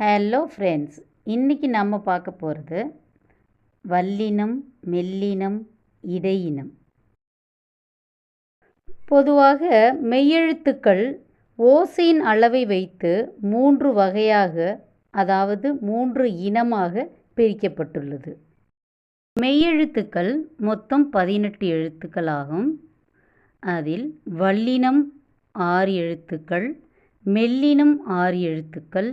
Hello friends இன்றைக்கி நம்ம பார்க்க போகிறது வல்லினம் மெல்லினம் இடையினம். பொதுவாக மெய்யெழுத்துக்கள் ஓசையின் அளவை வைத்து மூன்று வகையாக அதாவது மூன்று இனமாக பிரிக்கப்பட்டுள்ளது. மெய்யெழுத்துக்கள் மொத்தம் பதினெட்டு எழுத்துக்கள் ஆகும் அதில் வல்லினம் ஆறு எழுத்துக்கள் மெல்லினம் ஆறு எழுத்துக்கள்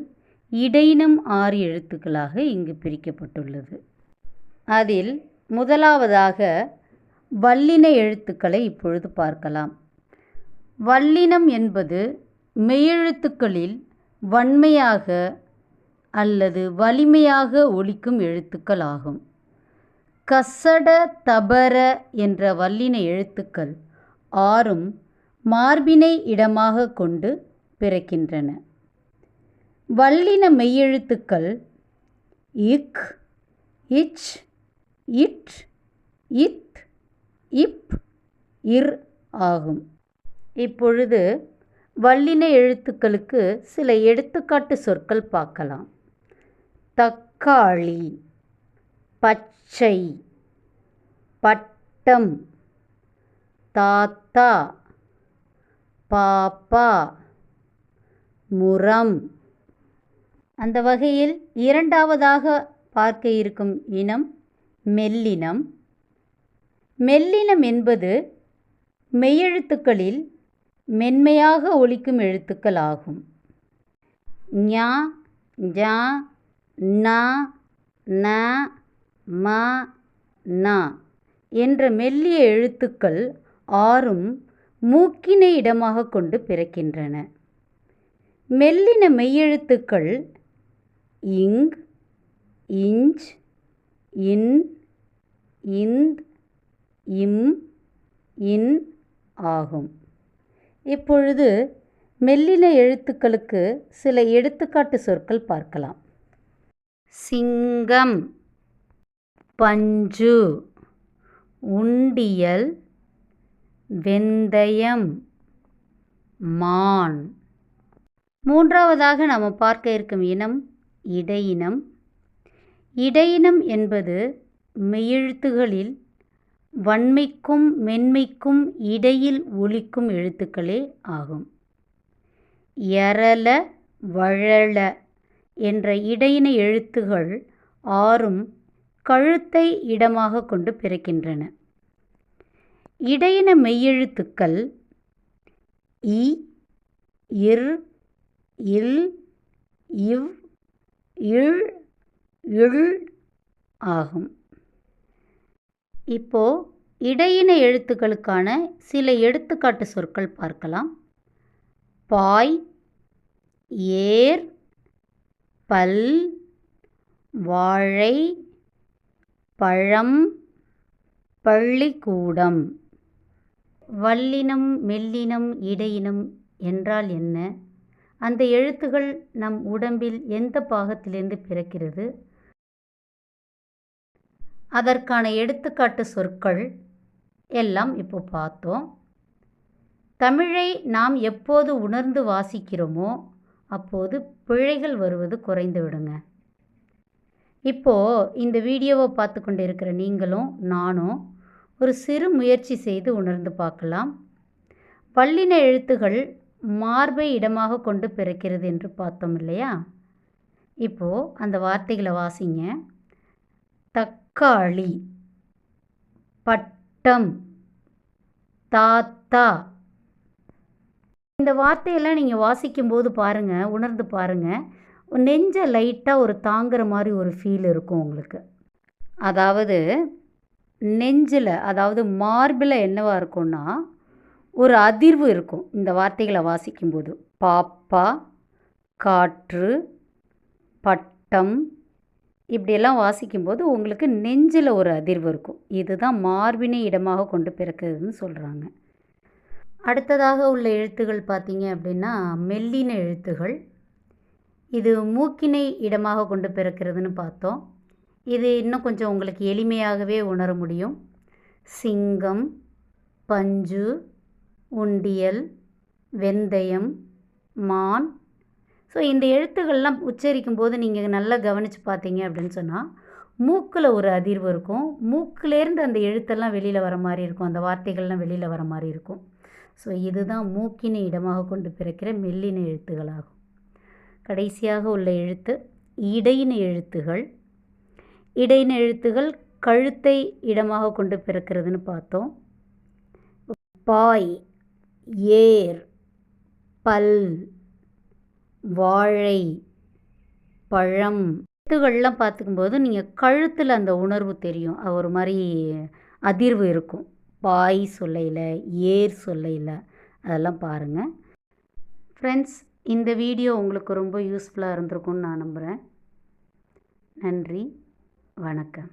இடையினம் ஆறு எழுத்துக்களாக இங்கு பிரிக்கப்பட்டுள்ளது. அதில் முதலாவதாக வல்லின எழுத்துக்களை இப்பொழுது பார்க்கலாம். வல்லினம் என்பது மெய்யெழுத்துக்களில் வன்மையாக அல்லது வலிமையாக ஒலிக்கும் எழுத்துக்கள் ஆகும். கசட தபர என்ற வல்லின எழுத்துக்கள் ஆறும் மார்பினை இடமாக கொண்டு பிறக்கின்றன. வல்லின மெய்யெழுத்துக்கள் இக் இச் இட் இத் இப் இர் ஆகும். இப்பொழுது வல்லின எழுத்துக்களுக்கு சில எடுத்துக்காட்டு சொற்கள் பார்க்கலாம். தக்காளி பச்சை பட்டம் தாத்தா பாப்பா முரம். அந்த வகையில் இரண்டாவதாக பார்க்க இருக்கும் இனம் மெல்லினம். மெல்லினம் என்பது மெய்யெழுத்துக்களில் மென்மையாக ஒழிக்கும் எழுத்துக்கள் ஆகும். ஞா ஜா நா ந ம நா என்ற மெல்லிய எழுத்துக்கள் ஆறும் மூக்கினை இடமாக கொண்டு பிறக்கின்றன. மெல்லின மெய்யெழுத்துக்கள் இங் இஞ்ச் இன் இந்த் இம் இன் ஆகும். இப்பொழுது மெல்லின எழுத்துக்களுக்கு சில எடுத்துக்காட்டு சொற்கள் பார்க்கலாம். சிங்கம் பஞ்சு உண்டியல் வெந்தயம் மான். மூன்றாவதாக நாம் பார்க்க இருக்கும் இனம் இடையினம். இடையினம் என்பது மெய்யெழுத்துகளில் வன்மைக்கும் மென்மைக்கும் இடையில் ஒலிக்கும் எழுத்துக்களே ஆகும். எரல வழல என்ற இடையின எழுத்துகள் ஆறும் கழுத்தை இடமாக கொண்டு பிறக்கின்றன. இடையின மெய்யெழுத்துக்கள் இ இர் இல் இவ் இழ் இழு ஆகும். இப்போ இடையின எழுத்துக்களுக்கான சில எடுத்துக்காட்டு சொற்கள் பார்க்கலாம். பாய் ஏர் பல் வாழை பழம் பள்ளிக்கூடம். வல்லினம் மெல்லினம் இடையினம் என்றால் என்ன? அந்த எழுத்துகள் நம் உடம்பில் எந்த பாகத்திலிருந்து பிறக்கிறது? அதற்கான எடுத்துக்காட்டு சொற்கள் எல்லாம் இப்போ பார்த்தோம். தமிழை நாம் எப்போது உணர்ந்து வாசிக்கிறோமோ அப்போது பிழைகள் வருவது குறைந்து விடுங்க. இப்போது இந்த வீடியோவை பார்த்து கொண்டு இருக்கிற நீங்களும் நானும் ஒரு சிறு முயற்சி செய்து உணர்ந்து பார்க்கலாம். பல்லின எழுத்துகள் மார்பை இடமாக கொண்டு பிறக்கிறது என்று பார்த்தோம் இல்லையா? இப்போது அந்த வார்த்தைகளை வாசிங்க. தக்காளி பட்டம் தாத்தா. இந்த வார்த்தையெல்லாம் நீங்கள் வாசிக்கும்போது பாருங்கள் உணர்ந்து பாருங்கள் நெஞ்ச லைட்டாக ஒரு தாங்குற மாதிரி ஒரு ஃபீல் இருக்கும் உங்களுக்கு. அதாவது நெஞ்சில் அதாவது மார்பில் என்னவாக இருக்கும்னா ஒரு அதிர்வு இருக்கும் இந்த வார்த்தைகளை வாசிக்கும்போது. பாப்பா காற்று பட்டம் இப்படியெல்லாம் வாசிக்கும்போது உங்களுக்கு நெஞ்சில் ஒரு அதிர்வு இருக்கும். இதுதான் மார்பினை இடமாக கொண்டு பிறக்கிறதுன்னு சொல்கிறாங்க அடுத்ததாக உள்ள எழுத்துகள் பார்த்தீங்க அப்படின்னா மெல்லின எழுத்துகள். இது மூக்கினை இடமாக கொண்டு பிறக்கிறதுன்னு பார்த்தோம். இது இன்னும் கொஞ்சம் உங்களுக்கு எளிமையாகவே உணர முடியும். சிங்கம் பஞ்சு உண்டியல் வெந்தயம் மான். ஸோ இந்த எழுத்துக்கள்லாம் உச்சரிக்கும் போது நீங்கள் நல்லா கவனித்து பார்த்தீங்க அப்படின்னு சொன்னால் மூக்கில் ஒரு அதிர்வு இருக்கும். மூக்கிலேருந்து அந்த எழுத்தெல்லாம் வெளியில் வர மாதிரி இருக்கும். அந்த வார்த்தைகள்லாம் வெளியில் வர மாதிரி இருக்கும். ஸோ இதுதான் மூக்கினை இடமாக கொண்டு பிறக்கிற மெல்லின எழுத்துகளாகும். கடைசியாக உள்ள எழுத்து இடையின எழுத்துகள். இடையின எழுத்துகள் கழுத்தை இடமாக கொண்டு பிறக்கிறதுன்னு பார்த்தோம். பாய். ஏர் பல் வாழை பழம் எழுத்துக்கள்லாம் பார்த்துக்கும்போது நீங்கள் கழுத்தில் அந்த உணர்வு தெரியும். ஒரு மாதிரி அதிர்வு இருக்கும். பாய் சொல்லையில் ஏர் சொல்லையில். அதெல்லாம் பாருங்கள் ஃப்ரெண்ட்ஸ் இந்த வீடியோ உங்களுக்கு ரொம்ப யூஸ்ஃபுல்லாக இருந்திருக்கும்னு நான் நம்புகிறேன் நன்றி. வணக்கம்.